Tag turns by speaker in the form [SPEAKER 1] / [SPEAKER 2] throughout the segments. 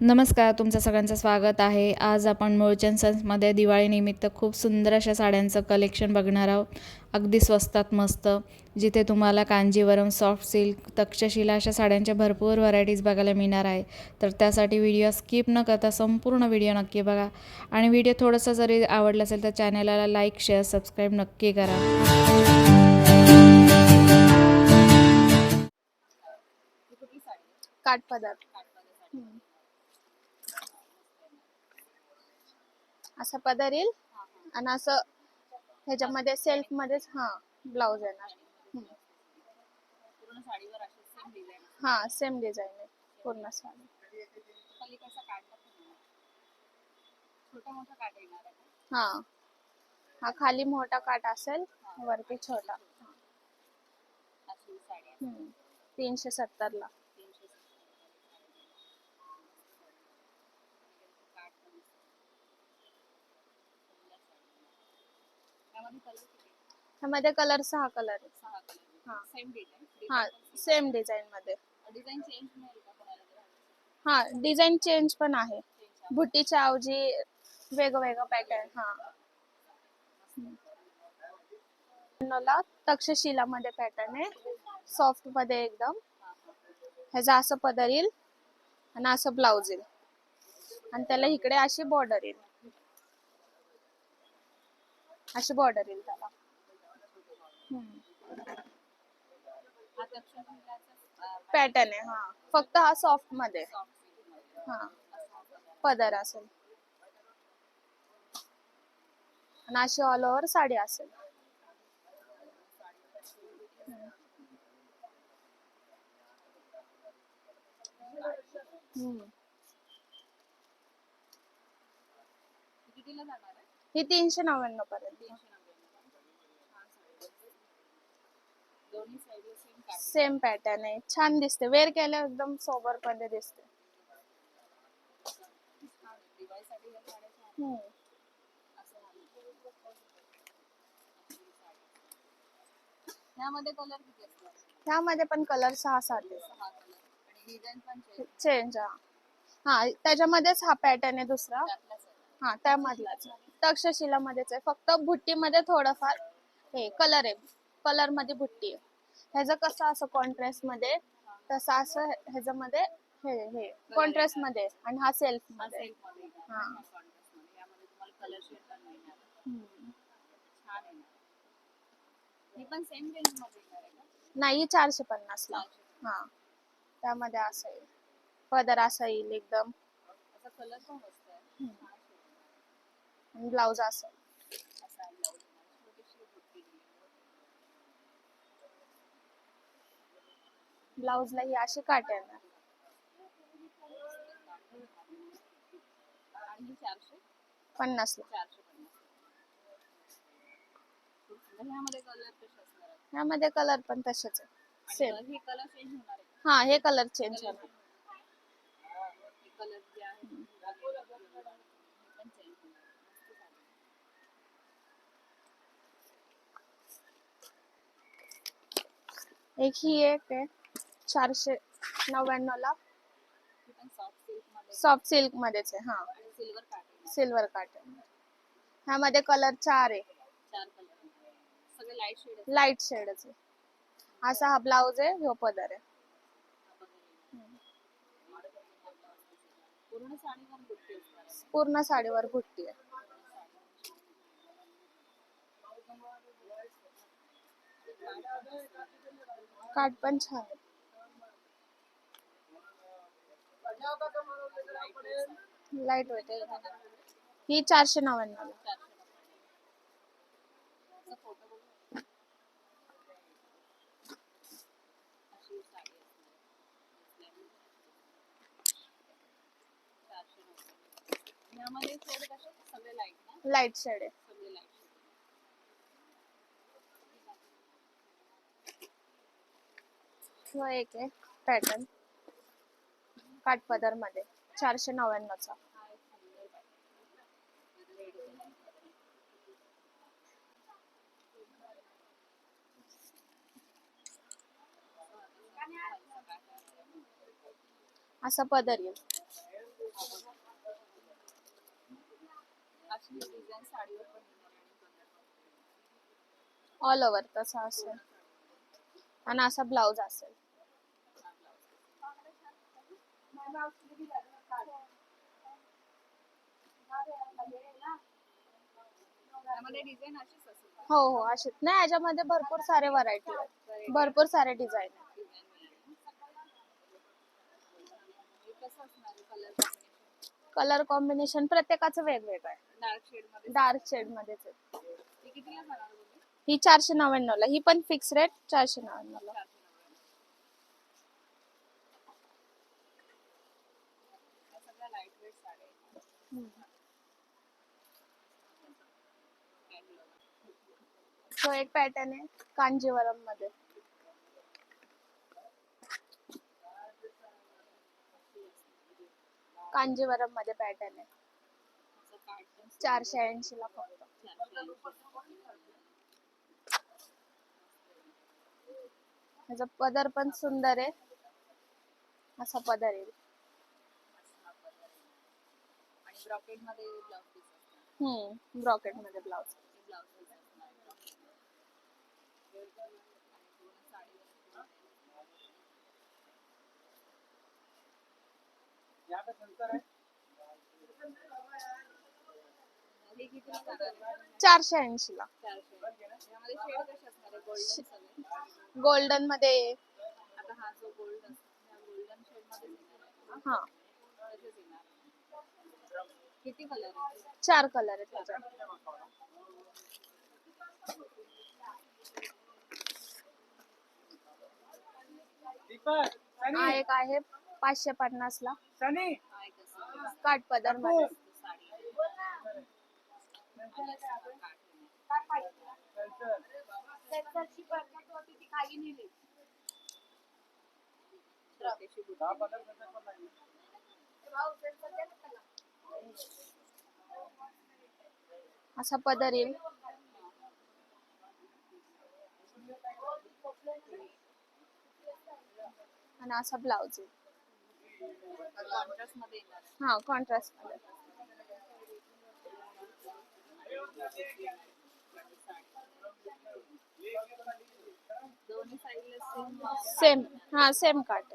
[SPEAKER 1] नमस्कार तुमचं सगळ्यांचं स्वागत आहे. आज आपण मुळचंद सन्समध्ये दिवाळीनिमित्त खूप सुंदर अशा साड्यांचं कलेक्शन बघणार आहोत. अगदी स्वस्तात मस्त. जिथे तुम्हाला कांजीवरम सॉफ्ट सिल्क तक्षशिला अशा साड्यांच्या भरपूर व्हरायटीज बघायला मिळणार आहे. तर त्यासाठी व्हिडिओ स्किप न करता संपूर्ण व्हिडिओ नक्की बघा. आणि व्हिडिओ थोडंसं जरी आवडला असेल तर चॅनलला लाईक शेअर सबस्क्राईब नक्की करा.
[SPEAKER 2] काठ पदार्थ हम्म. असा पदर येईल आणि असं ह्याच्यामध्ये सेल्फ मध्येच हा ब्लाउज येणार. हा सेम डिझाईन आहे. पूर्ण साडी. हा. हा खाली मोठा काठ असेल वरती छोटा. तीनशे सत्तर ला
[SPEAKER 3] तीनशे सत्तर. काठ पण दिसतं. सुंदर साडी. त्यामध्ये कलर किती
[SPEAKER 2] ह्यामध्ये कलर सहा कलर आहे
[SPEAKER 3] सहा
[SPEAKER 2] हा.
[SPEAKER 3] Same design.
[SPEAKER 2] हा सेम डिझाईन मध्ये
[SPEAKER 3] डिझाईन चेंज नाही का कोणाला जर हवी
[SPEAKER 2] हा डिझाईन चेंज पण आहे.
[SPEAKER 3] चेंज
[SPEAKER 2] बुट्टीच्या ऐवजी वेगवेगळं पॅटर्न हा. तक्षशिला मध्ये पॅटर्न आहे. सॉफ्टमध्ये एकदम. ह्याचा असं पदर येईल आणि असं ब्लाउज येईल. आणि त्याला इकडे अशी बॉर्डर येईल. अशी बॉर्डर येईल त्याला. पॅटर्न आहे हा. फक्त हा
[SPEAKER 3] सॉफ्टमध्ये
[SPEAKER 2] हा. पदर असेल. आणि अशी ऑल ओव्हर साडी असेल. ही तीनशे नव्याण्णव पर्यंत
[SPEAKER 3] तीनशे नव्याण्णव छान साडी दोन्ही साईडला सेम
[SPEAKER 2] पॅटर्न आहे. छान दिसते. वेअर केल्यावर एकदम सोबरमध्ये दिसते.
[SPEAKER 3] छान आहे. दिवाळीसाठी या साड्या छान
[SPEAKER 2] हम्म.
[SPEAKER 3] असं आहे. ह्यामध्ये कलर किती असतात
[SPEAKER 2] ह्यामध्ये पण कलर सहा सात आहे.
[SPEAKER 3] सहा कलर आणि डिझाईन पण चेंज
[SPEAKER 2] चेंज हा हा त्याच्यामध्येच हा पॅटर्न आहे दुसरा.
[SPEAKER 3] त्यातलाच आहे.
[SPEAKER 2] हा त्यामधलाच तक्षशिला मध्येच आहे. फक्त बुट्टीमध्ये थोडंफार हे कलर आहे. कलरमध्ये आहे. ह्याचं कसं असं कॉन्ट्रास्टमध्ये तसं असं ह्याच्यामध्ये हे हे कॉन्ट्रास्टमध्ये आणि हा सेल्फमध्ये.
[SPEAKER 3] हा.
[SPEAKER 2] हा
[SPEAKER 3] ही
[SPEAKER 2] नाही चारशे पन्नास ला. हा. त्यामध्ये असं येईल. पदर असा येईल एकदम.
[SPEAKER 3] असा कलर पण मस्त आहे
[SPEAKER 2] हम्म.
[SPEAKER 3] छान shade येणार.
[SPEAKER 2] आणि ब्लाउज असं
[SPEAKER 3] असा आहे blouse येणार. छोटीशी बुट्टी दिली आहे.
[SPEAKER 2] ब्लाउजला ही अशी काट येणार.
[SPEAKER 3] ही
[SPEAKER 2] पन्नास.
[SPEAKER 3] ह्यामध्ये कलर
[SPEAKER 2] पण तसेच सेम
[SPEAKER 3] हे
[SPEAKER 2] हा कलर चेंज होणार. एक ही एक आहे. चारशे नव्याण्णव ला
[SPEAKER 3] सॉफ्ट सिल्क
[SPEAKER 2] मध्येच आहे हा.
[SPEAKER 3] सिल्वर
[SPEAKER 2] काटन ह्यामध्ये कलर चार आहे.
[SPEAKER 3] लाइट शेड
[SPEAKER 2] लाइट शेडच आहे असा हा ब्लाउज आहे ह्यो पदर आहे.
[SPEAKER 3] पूर्ण साडीवर असणार आहे.
[SPEAKER 2] काठ पण छान आहे. लाइट वेट आहे ही चारशे नव्याण्णव.
[SPEAKER 3] लाइट शेड
[SPEAKER 2] आहे. हो, एक आहे. पॅटर्न. काठपदरमध्ये चारशे
[SPEAKER 3] नव्याण्णव चा
[SPEAKER 2] असा पदर येईल. ऑल ओव्हर तसा असेल. आणि असा ब्लाउज असेल.
[SPEAKER 3] त्यामध्ये डिझाईन अशीच असेल. का?
[SPEAKER 2] हो हो असे नाही याच्यामध्ये भरपूर सारे व्हरायटी आहेत. भरपूर सारे डिझाईन आहेत.
[SPEAKER 3] हे कसं असणार आहे कलर कॉम्बिनेशन
[SPEAKER 2] कलर कॉम्बिनेशन प्रत्येकाचं वेगवेगळं आहे.
[SPEAKER 3] डार्क शेडमध्ये
[SPEAKER 2] डार्क शेड मध्येच आहे
[SPEAKER 3] ती कितीला जाणार बोलली
[SPEAKER 2] ही चारशे नव्याण्णव ला ही पण फिक्स रेट चारशे नव्याण्णव ला
[SPEAKER 3] चारशे नव्याण्णव या सगळ्या लाइट वेट साड्या आहेत. Catalog.
[SPEAKER 2] तो एक पॅटर्न आहे कांजीवरममध्ये कांजीवरममध्ये पॅटर्न आहे. चारशे ऐंशी ला फक्त पदर पण सुंदर आहे. असा पदर येईल
[SPEAKER 3] ब्रॉकेटमध्ये ब्लाउज पीस असणार
[SPEAKER 2] हम्म ब्रॉकेटमध्ये ब्लाउज
[SPEAKER 3] पीस हे?
[SPEAKER 2] चारशे ऐंशी ला.
[SPEAKER 3] गोल्डनमध्ये हा जो गोल्ड असतो या गोल्डन शेडमध्ये येणार आहे
[SPEAKER 2] हा
[SPEAKER 3] तसेच येणार किती कलर
[SPEAKER 2] चार कलर आहेत हा एक आहे पाचशे पन्नास ला काठ
[SPEAKER 3] पदरमध्ये. असा
[SPEAKER 2] पदर येईल. आणि असा ब्लाऊज येईल. हा
[SPEAKER 3] कॉन्ट्रास्टमध्ये. सेम
[SPEAKER 2] हा सेम काट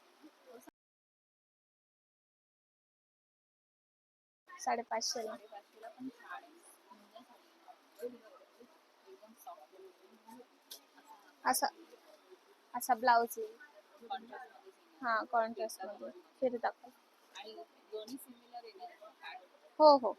[SPEAKER 3] साडेपाचशेला.
[SPEAKER 2] असा असा ब्लाउज येईल हा कॉन्ट्रास्टमध्ये. फिर दाखव हो हो.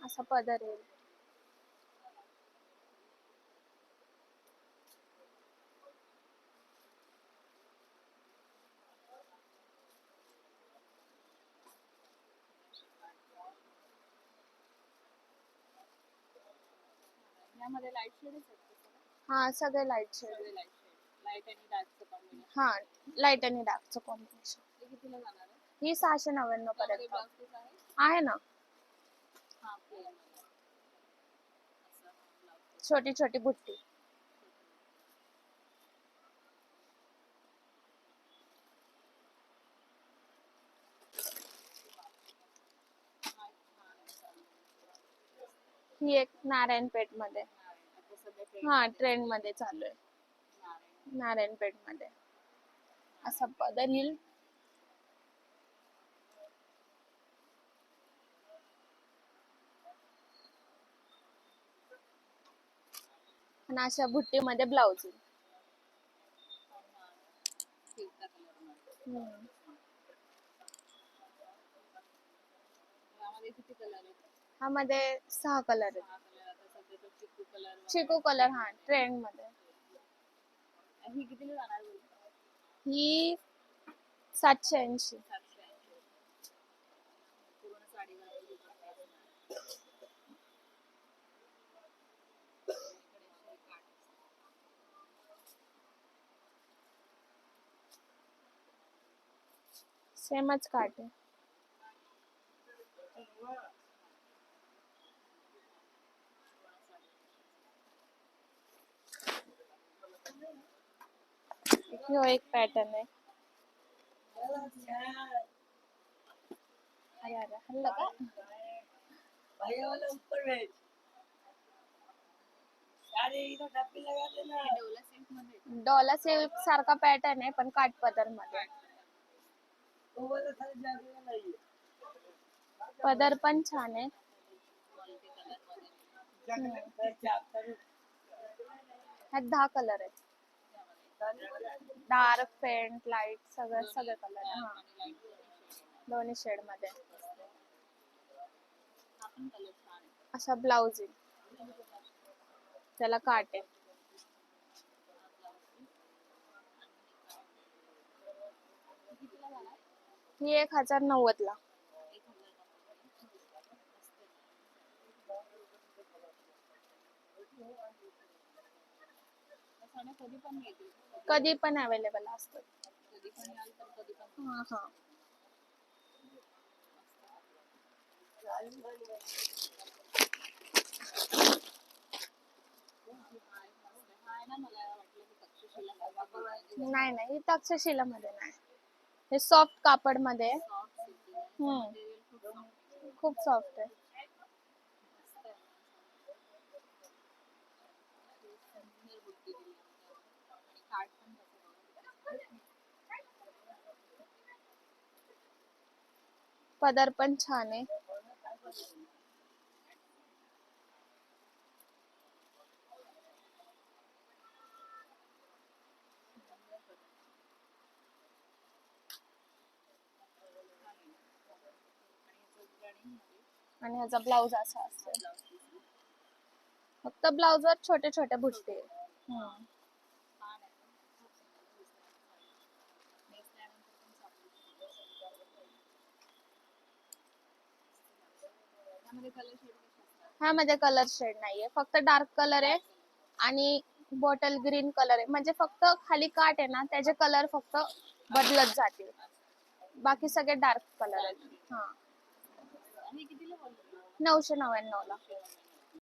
[SPEAKER 2] असा पदर येईल
[SPEAKER 3] यामध्ये लाइट सगळे?
[SPEAKER 2] हा सगळे light shade
[SPEAKER 3] light shade light आणि डार्कचं कॉम्बिनेशन
[SPEAKER 2] हा लाइट आणि डार्कचं कॉम्बिनेशन
[SPEAKER 3] ते कितीला जाणार? आहे
[SPEAKER 2] ही सहाशे नव्याण्णव पर्यंत.
[SPEAKER 3] आहे
[SPEAKER 2] ना?
[SPEAKER 3] मध्ये
[SPEAKER 2] छोटी छोटी बुट्टी. ही एक नारायणपेठमध्ये
[SPEAKER 3] आता सध्या trend
[SPEAKER 2] हा ट्रेंडमध्ये चालू आहे.
[SPEAKER 3] नारायण
[SPEAKER 2] नारायणपेठमध्ये असा पदर येईल आणि अशा बुट्टीमध्ये ब्लाउज येईल
[SPEAKER 3] फिरता कलरमध्ये
[SPEAKER 2] हम्म.
[SPEAKER 3] यामध्ये किती कलर आहेत?
[SPEAKER 2] हा मध्ये सहा कलर आहेत.
[SPEAKER 3] चिकू कलर
[SPEAKER 2] हा ट्रेंडमध्ये
[SPEAKER 3] ही
[SPEAKER 2] ही सातशे ऐंशी
[SPEAKER 3] पूर्ण साडीवर आपली दुकान आहे. इकडे अशी काठ.
[SPEAKER 2] सेमच काट। आहे ह्यो एक पॅटर्न आहे अरे अरे हल्लं का
[SPEAKER 3] हे डोला सिल्कमध्ये
[SPEAKER 2] डॉला सिल्क सारखा पॅटर्न आहे पण काठ पदरमध्ये पदर पण छान आहे ह्यात दहा कलर आहेत. डार्क फेंट लाइट सगळं सगळे कलर
[SPEAKER 3] आहे. दोन्ही शेडमध्ये. अशा
[SPEAKER 2] असा ब्लाउज त्याला काट आहे
[SPEAKER 3] कितीला जाणार
[SPEAKER 2] मी एक हजार नव्वद ला.
[SPEAKER 3] कधी पण
[SPEAKER 2] अवेलेबल
[SPEAKER 3] असतो.
[SPEAKER 2] नाही नाही तक्षशिला मध्ये नाही. हे सॉफ्ट
[SPEAKER 3] कापडमध्ये
[SPEAKER 2] हम्म.
[SPEAKER 3] खूप
[SPEAKER 2] सॉफ्ट आहे. पदर पण छान आहे. आणि ह्याचा ब्लाउज असा असतो फक्त ब्लाउज वर छोटे छोटे आहे. हम्म. ह्यामध्ये कलर शेड नाहीये. फक्त डार्क कलर आहे आणि बॉटल ग्रीन कलर आहे. म्हणजे फक्त खाली काट आहे ना त्याचे कलर फक्त बदलत जातील. बाकी सगळे डार्क कलर आहेत. हा. नऊशे नव्याण्णव ला